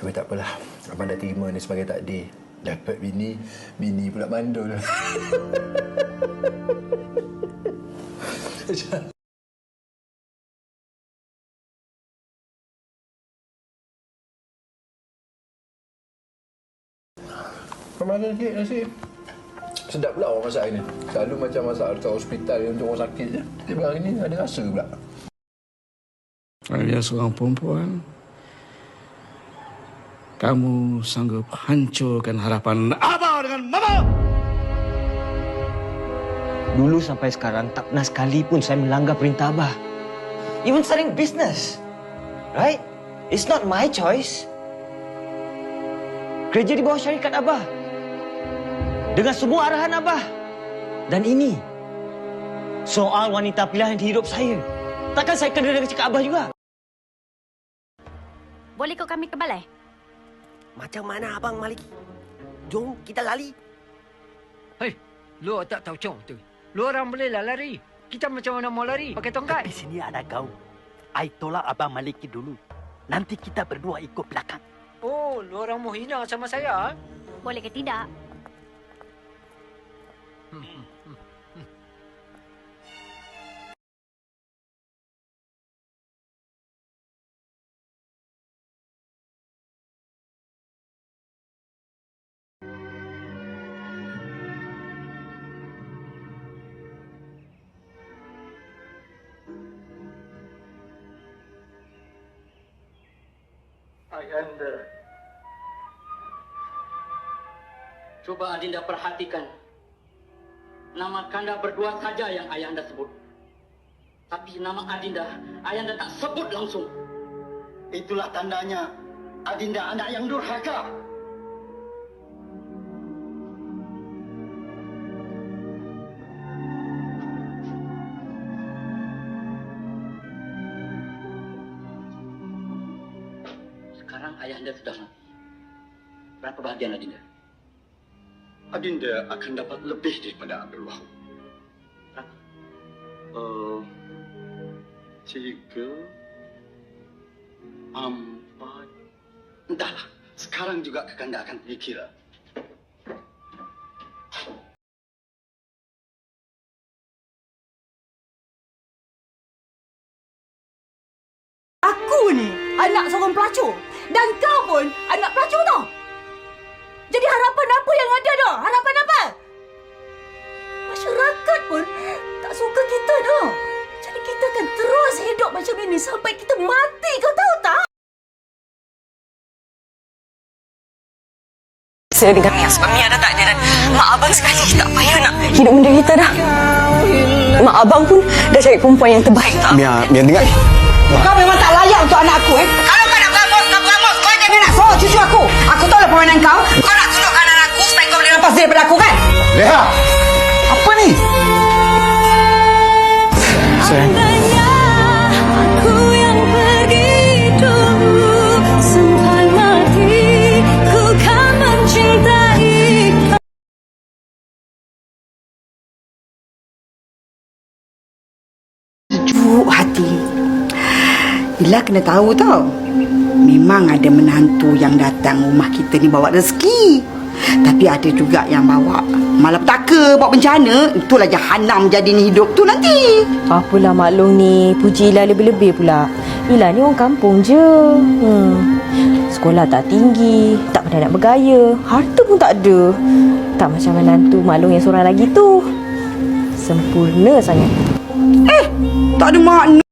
Tapi tak apalah. Abang dah terima ni sebagai takdir. Dapat bini, bini pula mandul. Makan sikit nasi. Sedap pula orang masak ni. Selalu macam masak dekat hospital yang untuk orang sakit je. Tapi hari ni ada rasa pula. Dia seorang perempuan Kamu sanggup hancurkan harapan Abah dengan Mama Dulu sampai sekarang tak pernah sekali pun saya melanggar perintah Abah. Even starting business. Right? It's not my choice. Kerja di bawah syarikat Abah. Dengan semua arahan Abah. Dan ini soal wanita pilihan hidup saya. Takkan saya kena dengan cakap Abah juga? Boleh kau kami ke balai? Macam mana Abang Malik? Jom kita lari. Hei, lu tak tahu cong tu. Lu orang bolehlah lari. Kita macam mana mau lari? Pakai tongkat. Di sini ada kau. I tolak Abang Malik dulu. Nanti kita berdua ikut belakang. Oh, lu orang mau hina sama saya? ah? Boleh ke tidak? Ayanda. Coba Adinda perhatikan. Nama Kanda berdua saja yang Ayanda sebut. Tapi nama Adinda, Ayanda tak sebut langsung. Itulah tandanya Adinda anak yang durhaka. Sekarang Ayanda sudah mati. Berapa bahagian Adinda? Adinda akan dapat lebih daripada Abdul Wahab. Berapa? Uh, tiga, empat. Entahlah. Sekarang juga Kakanda akan pergi kira. Aku ni anak seorang pelacur. Dan kau pun anak pelacur tau. Jadi harapan apa yang ada dah? Harapan apa? Masyarakat pun tak suka kita dah. Jadi kita akan terus hidup macam ini sampai kita mati. Kau tahu tak? Saya dengan Mia sebab Mia dah tak ada dan mak abang sekali tak payah nak hidup menderita dah. Mak abang pun dah cari perempuan yang terbaik tak? Mia, Mia dengar. Kau memang tak layak untuk anak aku eh. Suruh cucu aku. Aku tahu lah permainan kau. Kau nak tunjukkan anak aku supaya kau boleh lepas daripada aku kan? Leha! Apa ni? Sayang. Aku yang pergi dulu sampai mati ku mencintai Sejuk hati. Bila kena tahu tau. Memang ada menantu yang datang rumah kita ni bawa rezeki. Tapi ada juga yang bawa malapetaka, bawa bencana. Itulah jahanam jadi ni hidup tu nanti. Apalah maklum ni Puji Ila lebih-lebih pula Ila ni orang kampung je hmm. Sekolah tak tinggi Tak pandai nak bergaya Harta pun tak ada Tak macam menantu maklum yang seorang lagi tu Sempurna sangat Eh, tak ada makna.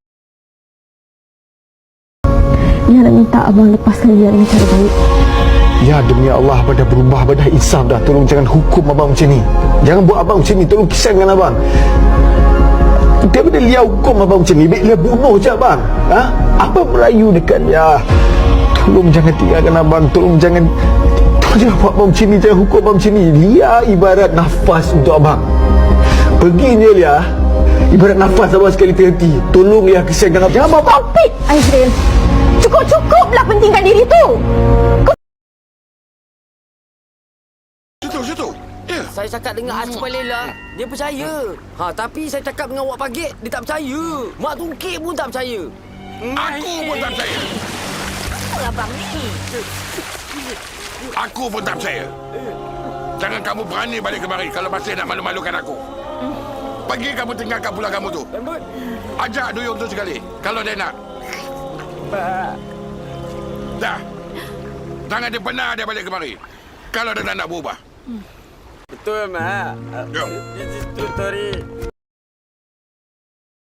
Minta abang lepaskan dia dengan cara baik. Ya demi Allah abang dah berubah Abang dah insaf dah. Tolong jangan hukum abang macam ni. Jangan buat abang macam ni. Tolong kisah dengan abang. Daripada Lia hukum abang macam ni. Baik Lia bunuh je abang. Ha? Apa merayu dekat dia? Tolong jangan tinggalkan abang. Tolong jangan Tolong jangan buat abang macam ni. Jangan hukum abang macam ni. Lia ibarat nafas untuk abang. Pergi je Lia Ibarat nafas abang sekali terhenti. Tolong Lia kesiankan abang Jangan bawa Topik Aizril Cukup-cukuplah pentingkan diri tu Saya cakap dengan Asma Lela, dia percaya. Ha, tapi saya cakap dengan Wak Pagit, dia tak percaya. Mak Tungkik pun tak percaya. Aku pun tak percaya abang ni? Aku pun tak percaya. Jangan kamu berani balik kemari kalau masih nak malu-malukan aku. Pergi kamu tinggalkan pulang kamu tu. Ajak Duyung tu sekali. Kalau dia nak. Dah. Jangan dia benar dia balik kemari. Kalau dia tak nak berubah. Betul, Mak. Jom. True story.